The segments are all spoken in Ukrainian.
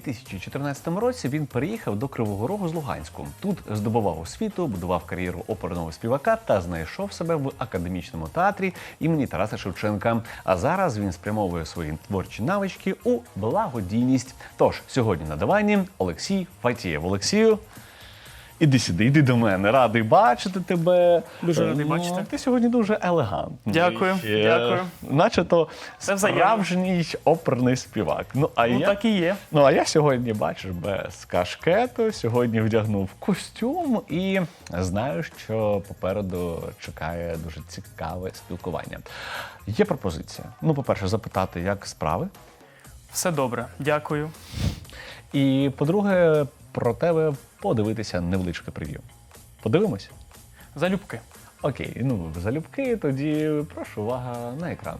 У 2014 році він переїхав до Кривого Рогу з Луганську. Тут здобував освіту, будував кар'єру оперного співака та знайшов себе в академічному театрі імені Тараса Шевченка. А зараз він спрямовує свої творчі навички у благодійність. Тож сьогодні на дивані Олексій Фатієв. Олексію. Іди сюди, іди до мене. Радий бачити тебе. Дуже радий Ну, бачити. Ти сьогодні дуже елегантний. Дякую, Е, дякую. Наче то Це справжній оперний співак. Ну, а Ну я... так і є. Ну, а я сьогодні бачиш без кашкету, сьогодні вдягнув костюм і знаю, що попереду чекає дуже цікаве спілкування. Є пропозиція. Ну, по-перше, запитати, як справи. Все добре, дякую. І по-друге, про тебе подивитися невеличке прев'ю. Подивимось? Залюбки. Окей, ну залюбки, тоді прошу увага на екран.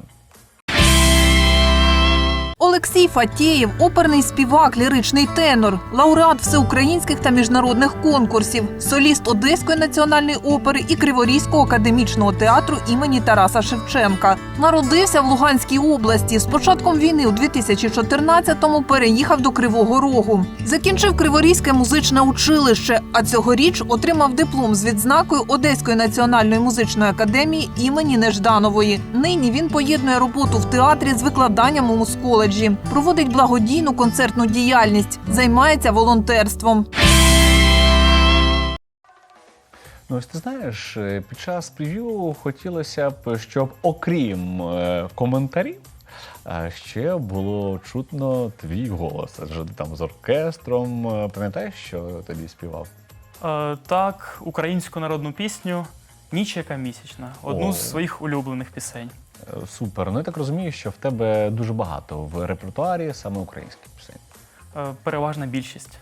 Олексій Фатєєв – оперний співак, ліричний тенор, лауреат всеукраїнських та міжнародних конкурсів, соліст Одеської національної опери і Криворізького академічного театру імені Тараса Шевченка. Народився в Луганській області. З початком війни у 2014-му переїхав до Кривого Рогу. Закінчив Криворізьке музичне училище, а цьогоріч отримав диплом з відзнакою Одеської національної музичної академії імені Нежданової. Нині він поєднує роботу в театрі з викладанням у проводить благодійну концертну діяльність, займається волонтерством. Ну, ось ти знаєш, е, під час прев'ю хотілося б, щоб окрім е, коментарів. е, Ще було чутно твій голос, адже ти там з оркестром. Пам'ятаєш, що тоді співав? Е, так, українську народну пісню Ніч яка місячна. Одну О. з своїх улюблених пісень. Супер. Ну я так розумію, що в тебе дуже багато в репертуарі саме українських пісень. Е, переважна більшість.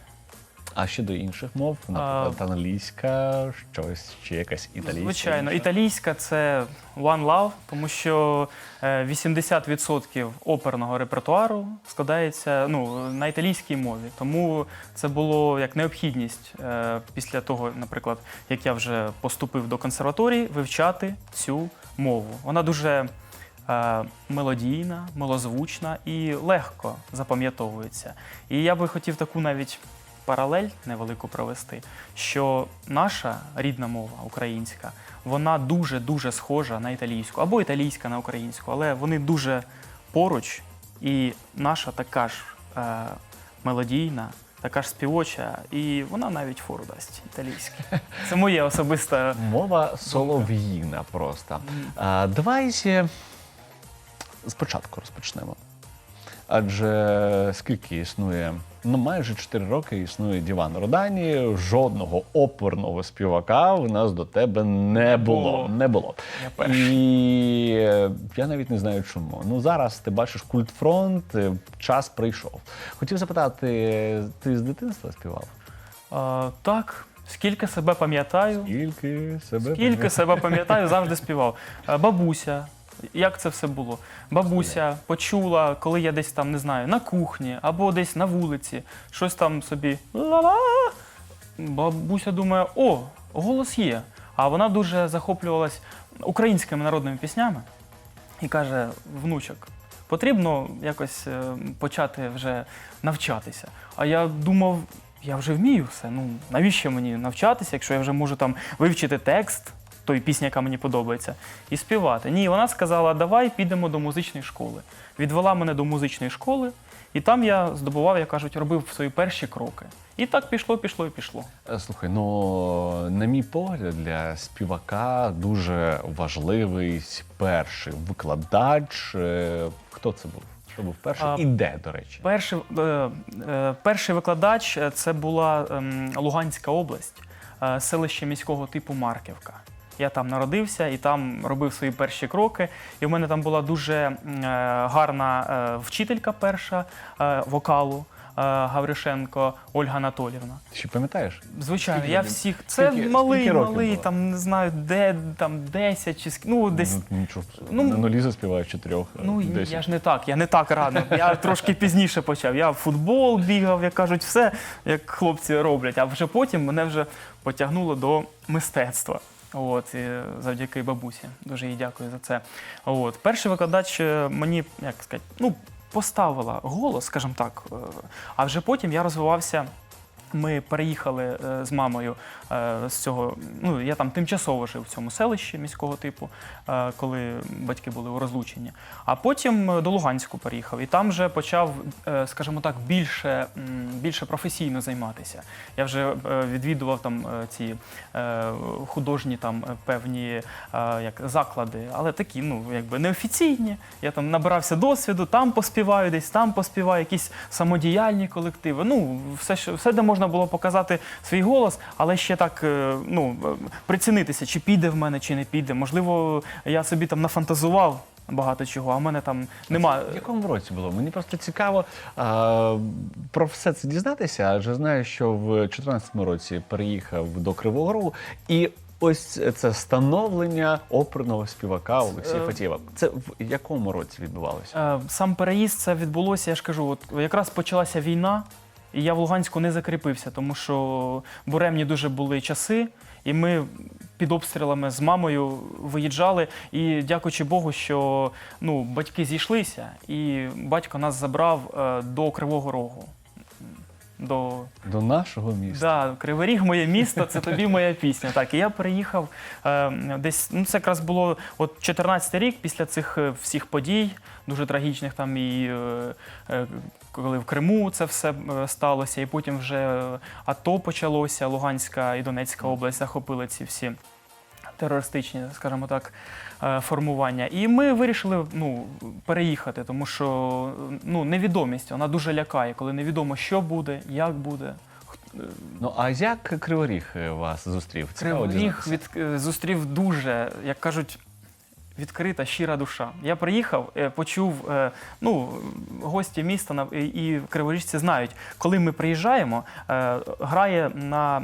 А ще до інших мов, наприклад, англійська, щось чи якась італійська. Звичайно, італійська це One Love, тому що е, 80% оперного репертуару складається ну, на італійській мові. Тому це було як необхідність е, після того, наприклад, як я вже поступив до консерваторії, вивчати цю мову. Вона дуже мелодійна, милозвучна і легко запам'ятовується. І я би хотів таку навіть паралель невелику провести, що наша рідна мова українська, вона дуже-дуже схожа на італійську, або італійська на українську, але вони дуже поруч, і наша така ж е, мелодійна, така ж співоча, і вона навіть фору дасть італійській. Це моє особисте. Мова солов'їна просто. А, давай ще спочатку розпочнемо. Адже скільки існує, ну майже 4 роки існує Діван Родані, жодного оперного співака в нас до тебе не було. Не було. Я. І е, я навіть не знаю чому. Ну зараз ти бачиш культфронт, е, час прийшов. Хотів запитати, ти з дитинства співав? Е, так, скільки себе пам'ятаю, Скільки себе Скільки себе пам'ятаю, завжди співав. Е, Бабуся. Як це все було? Бабуся почула, коли я десь там не знаю, на кухні або десь на вулиці, щось там собі ла-ла. Бабуся думає, о, голос є. А вона дуже захоплювалась українськими народними піснями і каже: внучок, потрібно якось е, почати вже навчатися. А я думав, я вже вмію все. Ну навіщо мені навчатися, якщо я вже можу там вивчити текст тої пісні, яка мені подобається, і співати. Ні, вона сказала, давай підемо до музичної школи. Відвела мене до музичної школи, і там я здобував, як кажуть, робив свої перші кроки. І так пішло, пішло і пішло. Е, Слухай, ну на мій погляд, для співака дуже важливий перший викладач. Е, Хто це був? Хто був перший? І де, до речі? Перший, е, перший викладач це була ем, Луганська область, селище міського типу Марківка. Я там народився і там робив свої перші кроки. І в мене там була дуже е, гарна е, вчителька перша е, вокалу Гавришенко Ольга Анатолівна. Ти ще пам'ятаєш? Звичайно, Скільки я тобі- всіх. Це скільки- малий, скільки малий, було? там не знаю, де там 10 чи ск- ну десь. Ну, нічого. ну, на нулі чотирьох. Ну, десять. я ж не так, я не так рано. Я трошки пізніше почав. Я в футбол бігав, як кажуть, все, як хлопці роблять. А вже потім мене вже потягнуло до мистецтва. От, і завдяки бабусі. Дуже їй дякую за це. От. Перший викладач е, мені, як сказати, ну, поставила голос, скажімо так. Е, А вже потім я розвивався. Ми переїхали е, з мамою е, з цього. Ну я там тимчасово жив в цьому селищі міського типу, е, коли батьки були у розлученні. А потім до Луганську переїхав, і там вже почав, скажімо так, більше, більше професійно займатися. Я вже відвідував там ці художні там певні як заклади, але такі, ну якби неофіційні. Я там набирався досвіду, там поспіваю, десь там поспіваю, якісь самодіяльні колективи. Ну, все, що- все, де можна було показати свій голос, але ще так е, ну, е, прицінитися, чи піде в мене, чи не піде. Можливо, я собі там нафантазував багато чого, а в мене там немає. В якому році було? Мені просто цікаво а, про все це дізнатися, адже знаю, що в 2014 році переїхав до Кривого Рогу, і ось це становлення оперного співака Олексія Е, Фатєва. Це в якому році відбувалося? Сам переїзд це відбулося, я ж кажу, от якраз почалася війна, і я в Луганську не закріпився, тому що буремні дуже були часи, і ми під обстрілами з мамою виїжджали. І дякуючи Богу, що ну, батьки зійшлися, і батько нас забрав е, до Кривого Рогу. До До нашого міста. Да, Кривий Ріг моє місто, це тобі моя пісня. Так, і я приїхав е, десь, ну це якраз було от 14 рік після цих е, всіх подій, дуже трагічних там і е, е, коли в Криму це все е, сталося, і потім вже АТО почалося, Луганська і Донецька область захопили ці всі терористичні, скажімо так, е, формування. І ми вирішили ну, переїхати, тому що ну, невідомість вона дуже лякає, коли невідомо, що буде, як буде. Ну а як Криворіг е, вас зустрів? Цікаво Кривий Ріг дізнатися. від, е, зустрів дуже, як кажуть, відкрита, щира душа. Я приїхав, е, почув, е, ну, гості міста і- криворіжці знають, коли ми приїжджаємо, е, грає на е,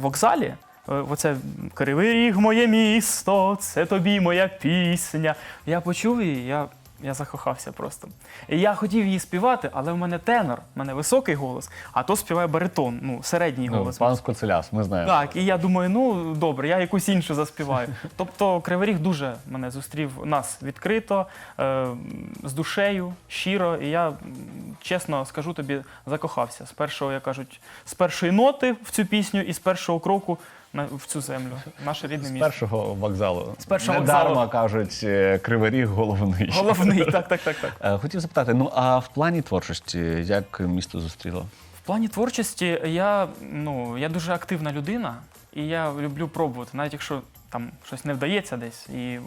вокзалі. Е, Оце Кривий Ріг, моє місто, це тобі моя пісня. Я почув її, я, я закохався просто. І я хотів її співати, але в мене тенор, в мене високий голос, а то співає баритон, ну, середній Ну, голос. пан Скоцеляс, ми знаємо. Так, і я думаю, ну добре, я якусь іншу заспіваю. Тобто Кривий Ріг дуже мене зустрів нас відкрито, е, з душею, щиро. І я чесно скажу тобі, закохався з першого, як кажуть, з першої ноти в цю пісню і з першого кроку на в цю землю, наше рідне З місто. першого вокзалу. З першого Не вокзалу. кажуть, е, Кривий Ріг головний. Головний, так, так, так, так. Е, Хотів запитати, ну а в плані творчості, як місто зустріло? В плані творчості я, ну, я дуже активна людина, і я люблю пробувати, навіть якщо там щось не вдається десь і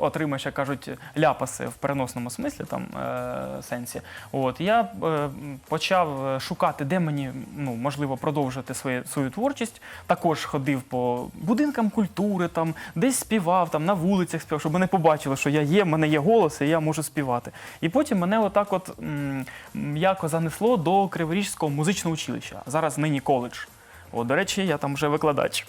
отримаєш, як кажуть, ляпаси в переносному смислі, там е, сенсі. От я е, почав е, шукати, де мені ну, можливо продовжити своє, свою творчість. Також ходив по будинкам культури, там десь співав, там на вулицях співав, щоб вони побачили, що я є, в мене є голос, і я можу співати. І потім мене отак от м'яко занесло до Криворіжського музичного училища. Зараз нині коледж. От, до речі, я там вже викладач.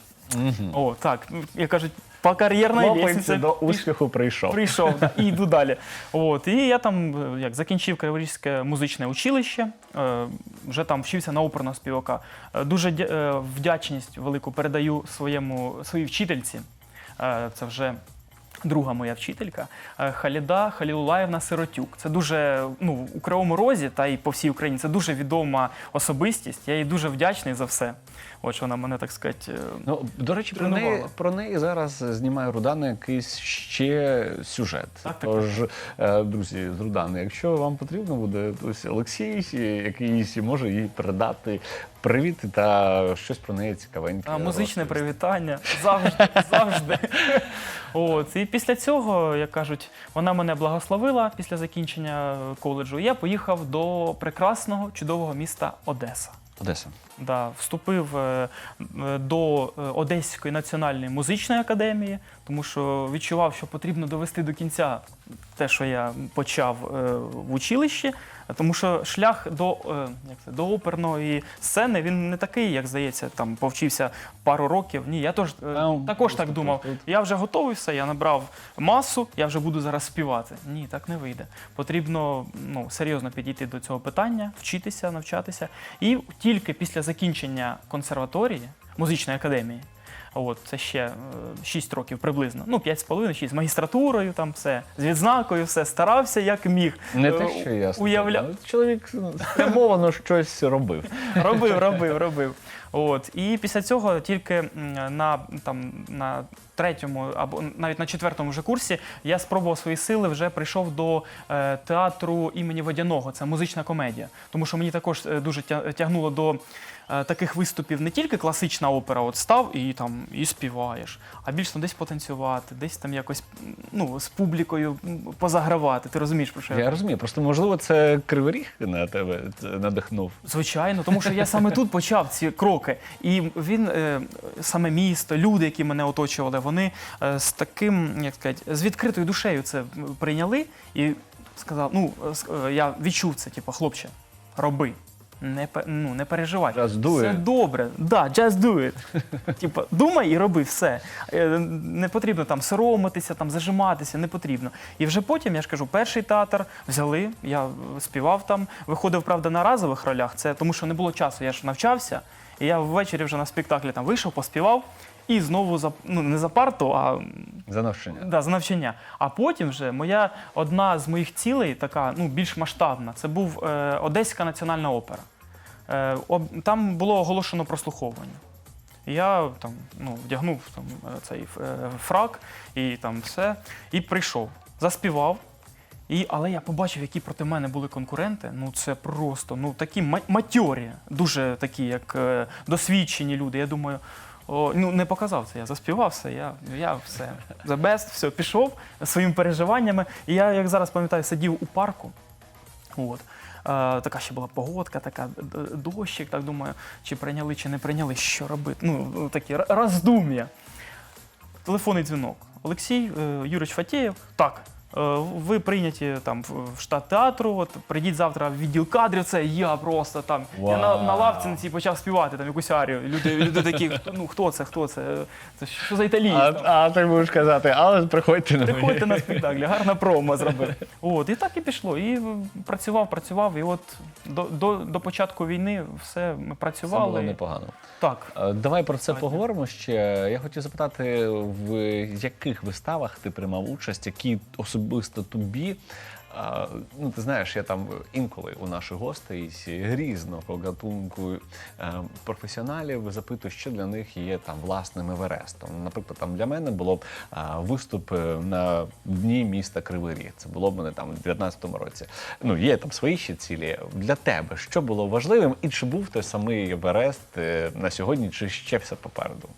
О, так, як кажуть, по кар'єрній лестниці до успіху прийшов. прийшов і йду далі. От, і я там е, як, закінчив Криворізьке музичне училище, е, вже там вчився на оперного співака. Е, Дуже дя- е, вдячність велику передаю своєму, своїй вчительці. Е, Це вже друга моя вчителька е, Халіда Халілулаєвна Сиротюк. Це дуже ну, у Кривому Розі та й по всій Україні. Це дуже відома особистість. Я їй дуже вдячний за все. От що вона мене так сказати. е, Ну, до речі, про неї, про неї зараз знімає Рудана якийсь ще сюжет. Так, так, Тож, е, друзі, з Рудани, якщо вам потрібно буде, ось Олексій якийсь може їй передати привіт та щось про неї цікавеньке. А, музичне розповісти. привітання. Завжди, завжди. От. І після цього, як кажуть, вона мене благословила після закінчення коледжу. Я поїхав до прекрасного, чудового міста Одеса. Одеса. Да, вступив е, е, до е, Одеської національної музичної академії, тому що відчував, що потрібно довести до кінця те, що я почав в училищі, тому що шлях до, е, як це, до оперної сцени він не такий, як здається, там повчився пару років. Ні, я тож, е, також так думав. Я вже готовий все, я набрав масу, я вже буду зараз співати. Ні, так не вийде. Потрібно ну, серйозно підійти до цього питання, вчитися, навчатися. І тільки після закінчення консерваторії, музичної академії, От це ще 6 років приблизно. Ну, 5,5-6 з магістратурою, там все з відзнакою, все старався як міг. Не Е, те, що я уявля... Чоловік спрямовано щось робив. робив, робив, робив. От і після цього тільки на там на третьому або навіть на четвертому вже курсі я спробував свої сили. Вже прийшов до е, театру імені Водяного. Це музична комедія. Тому що мені також е, дуже тягнуло до. Е, Таких виступів не тільки класична опера, от став і там і співаєш, а більш там десь потанцювати, десь там якось ну з публікою позагравати. Ти розумієш про що я Я розумію, просто можливо це кривий ріг на тебе надихнув. Звичайно, тому що я саме тут почав ці кроки. І він, е, саме місто, люди, які мене оточували, вони е, з таким, як сказати, з відкритою душею це прийняли і сказав: ну, я відчув це, типу, хлопче, роби. Не, ну, не переживай. Just do все it. добре. Да, just do it. Типа, думай і роби все. Е, Не потрібно там соромитися, там зажиматися, не потрібно. І вже потім, я ж кажу, перший театр взяли, я співав там, виходив, правда, на разових ролях. Це тому, що не було часу. Я ж навчався, і я ввечері вже на спектаклі там вийшов, поспівав. І знову за ну не за парту, а За навчання. Да, за навчання. А потім вже моя одна з моїх цілей, така ну більш масштабна, це був е, Одеська національна опера. Е, об- там було оголошено прослуховування. Я там ну, вдягнув там, е, цей е, фрак і там все, і прийшов, заспівав. І, але я побачив, які проти мене були конкуренти. Ну це просто ну такі матьорі, дуже такі, як е, досвідчені люди. Я думаю, о, ну не показав це. Я заспівав все. Я, я все the best, все пішов своїми переживаннями. І я, як зараз пам'ятаю, сидів у парку. От. Е, така ще була погодка, така д- дощик, так думаю, чи прийняли, чи не прийняли, що робити. Ну, такі роздум'я. Телефонний дзвінок. Олексій е, Юрич Фатєєв. Так, е, ви прийняті там в штат театру. От прийдіть завтра в відділ кадрів. Це я просто там. Я на, на лавці на цій почав співати там якусь арію. Люди, люди такі, «Хто- ну хто це? Хто це? Це що за італієць? А, там? а ти будеш казати, але приходьте на Приходьте на спектакль, гарна промо зробив. От, і так і пішло. І працював, працював. І от до, до, до початку війни все ми Це було працювали. непогано. Так. Е, Давай про це поговоримо ще. Я хотів запитати, в яких виставах ти приймав участь, які особисто тобі. а, Ну, ти знаєш, я там інколи у наших гостей з різного гатунку е, професіоналів запитую, що для них є там власним Еверестом. Наприклад, там для мене було б а, виступ е, на дні міста Кривий Ріг. Це було б мене там у 19-му році. Ну, є там свої ще цілі. Для тебе що було важливим, і чи був той самий Еверест е, на сьогодні, чи ще все попереду?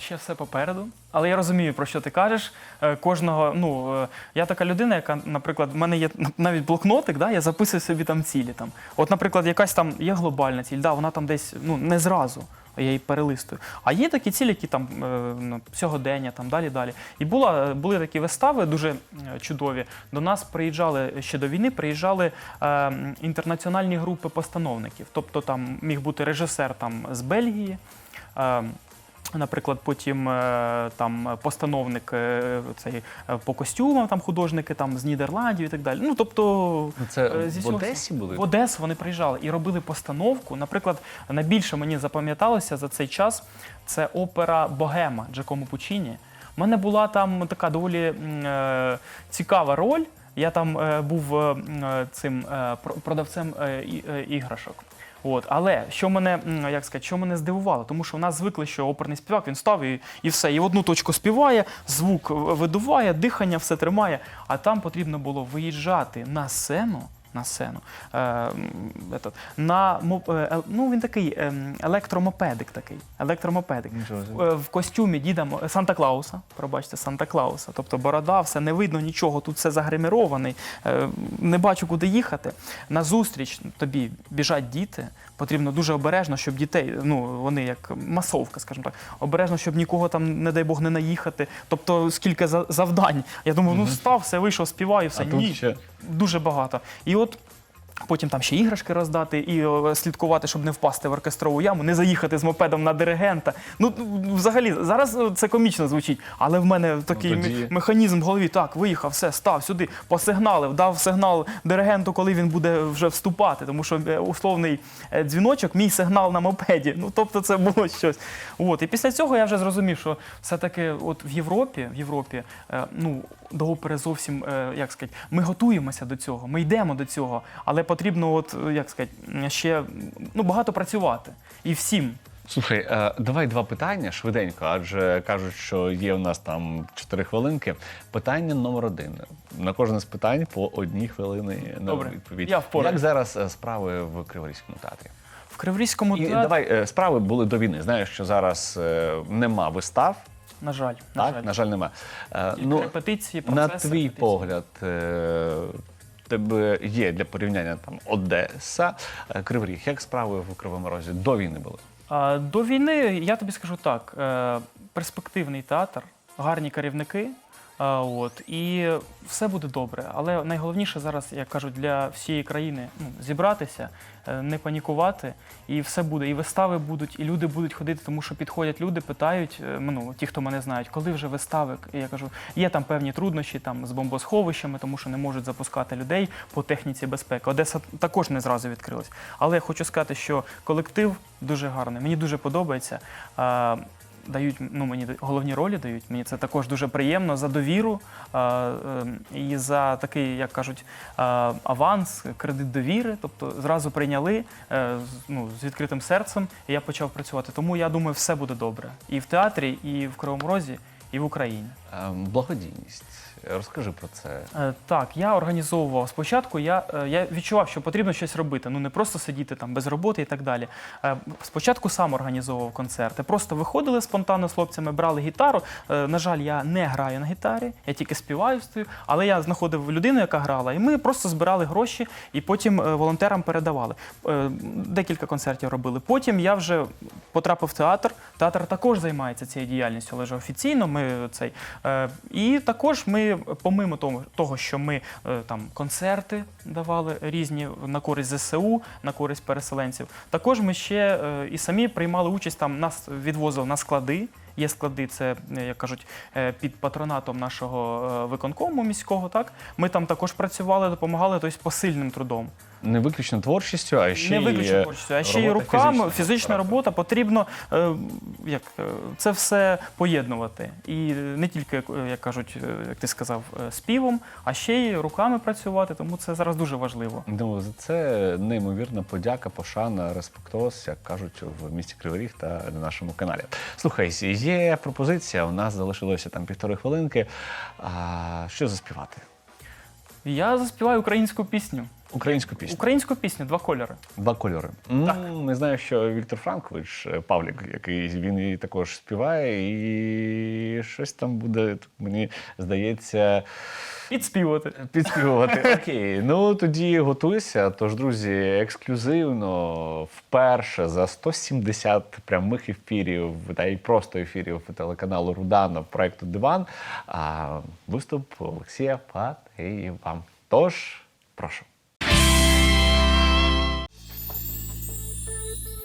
Ще все попереду. Але я розумію, про що ти кажеш. Е, Кожного, ну е, я така людина, яка, наприклад, в мене є навіть блокнотик, да, я записую собі там цілі. Там. От, наприклад, якась там є глобальна ціль, да, вона там десь ну, не зразу. Я її перелистую. А є такі цілі, які там е, ну, сьогодення, там далі далі. І була, були такі вистави дуже чудові. До нас приїжджали ще до війни, приїжджали е, інтернаціональні групи постановників. Тобто там міг бути режисер там з Бельгії. Е, Наприклад, потім е, там постановник е, цей е, по костюмам, там художники там з Нідерландів і так далі. Ну тобто Ну, це зі в Одесі були? в Одесу вони приїжджали і робили постановку. Наприклад, найбільше мені запам'яталося за цей час це опера Богема Джакомо Пучіні. У мене була там така доволі е, цікава роль. Я там е, був е, цим е, продавцем е, е, іграшок. От, але що мене, як сказати, що мене здивувало, тому що в нас звикли, що оперний співак він став і, і все, і в одну точку співає, звук видуває, дихання все тримає. А там потрібно було виїжджати на сцену. На сцену. Е, этот, на, мо- е, ну, він такий ем, електромопедик такий. Електромопедик. Нічого собі. Е, В костюмі діда Мо- Санта Клауса, пробачте, Санта Клауса. Тобто борода, все не видно нічого, тут все загримірований, е, не бачу, куди їхати. На зустріч тобі біжать діти. Потрібно дуже обережно, щоб дітей, ну вони як масовка, скажімо так, обережно, щоб нікого там, не дай Бог, не наїхати. Тобто, скільки за- завдань. Я думав, ну встав, все вийшов, співаю, все. А тут Ні, ще дуже багато. І от Потім там ще іграшки роздати і е, слідкувати, щоб не впасти в оркестрову яму, не заїхати з мопедом на диригента. Ну взагалі зараз е, це комічно звучить, але в мене такий тоді- механізм в голові. Так, виїхав, все, став сюди, посигналив, дав сигнал диригенту, коли він буде вже вступати. Тому що е, условний дзвіночок, мій сигнал на мопеді. Ну тобто це було щось. От і після цього я вже зрозумів, що все-таки, от в Європі, в Європі, ну до опери зовсім як сказати, ми готуємося до цього, ми йдемо до цього, але потрібно, от е, як сказати, ще ну багато працювати і всім. Слухай, е, давай два питання швиденько, адже кажуть, що є у нас там чотири хвилинки. Питання номер один. На кожне з питань по одній хвилини на Добре, відповідь. я впораюсь. Як зараз е, справи в Криворізькому театрі? В Криворізькому І театрі, давай справи були до війни. Знаєш, що зараз нема вистав, на жаль, на так жаль. на жаль, нема. Тільки репетиції, на твій репетиції. погляд. Тебе є для порівняння там Одеса, е, Кривий. Як справи в Кривому Розі до війни були? А, До війни я тобі скажу так: е, перспективний театр, гарні керівники. От і все буде добре. Але найголовніше зараз, як кажуть, для всієї країни ну, зібратися, е, не панікувати, і все буде. І вистави будуть, і люди будуть ходити, тому що підходять люди, питають. е, Ну ті, хто мене знають, коли вже вистави. Я кажу, є там певні труднощі там з бомбосховищами, тому що не можуть запускати людей по техніці безпеки. Одеса також не зразу відкрилась. Але я хочу сказати, що колектив дуже гарний. Мені дуже подобається. Дають ну мені головні ролі дають. Мені це також дуже приємно за довіру а, е, і за такий, як кажуть, аванс, кредит довіри. Тобто зразу прийняли е, ну, з відкритим серцем, і я почав працювати. Тому я думаю, все буде добре і в театрі, і в Кривому Розі, і в Україні. Е, Благодійність. Розкажи про це. Е, Так, я організовував спочатку. Я, е, я відчував, що потрібно щось робити. Ну не просто сидіти там без роботи і так далі. Е, Спочатку сам організовував концерти. Просто виходили спонтанно з хлопцями, брали гітару. На жаль, я не граю на гітарі, я тільки співаю стою. Але я знаходив людину, яка грала, і ми просто збирали гроші і потім волонтерам передавали. Декілька концертів робили. Потім я вже потрапив в театр. Театр також займається цією діяльністю, але вже офіційно ми цей. Е, І також ми, помимо того, що ми е, там концерти давали різні на користь ЗСУ, на користь переселенців, також ми ще е, і самі приймали участь там, нас відвозили на склади. Є склади, це е, як кажуть, е, під патронатом нашого е, виконкому міського. Так ми там також працювали, допомагали тобто, посильним трудом. Не виключно творчістю, а ще Не виключно е, творчістю, а ще й руками, фізична. фізична, робота. Потрібно е, як, е, це все поєднувати. І не тільки, як кажуть, як ти сказав, співом, а ще й руками працювати. Тому це зараз дуже важливо. Ну, за це неймовірна подяка, пошана, респектоз, як кажуть в місті Кривий Ріг та на нашому каналі. Слухай, є пропозиція. У нас залишилося там півтори хвилинки. А, що заспівати? Я заспіваю українську пісню. Українську пісню. Українську пісню два кольори. Два кольори. Ну, не знаю, що Віктор Франкович, е, Павлік, який він і також співає, і щось там буде, мені здається, Підспівати. підспівувати. Окей, ну тоді готуйся. Тож, друзі, ексклюзивно вперше за 170 прямих ефірів та й просто ефірів телеканалу Рудана проекту Диван. А виступ Олексія Патеєва. Тож, прошу.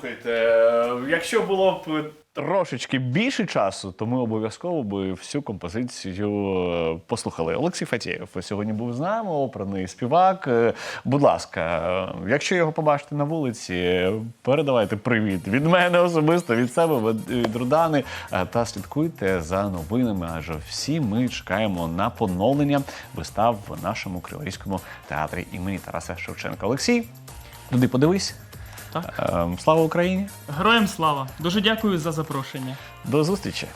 слухайте, якщо було б трошечки більше часу, то ми обов'язково би всю композицію е, послухали. Олексій Фатєєв сьогодні був з нами, оперний співак. Е, Будь ласка, е, якщо його побачите на вулиці, передавайте привіт від мене особисто, від себе, від- Рудани. Та слідкуйте за новинами, адже всі ми чекаємо на поновлення вистав в нашому Криворізькому театрі імені Тараса Шевченка. Олексій, туди подивись. Так. Ем, Слава Україні! Героям слава! Дуже дякую за запрошення. До зустрічі!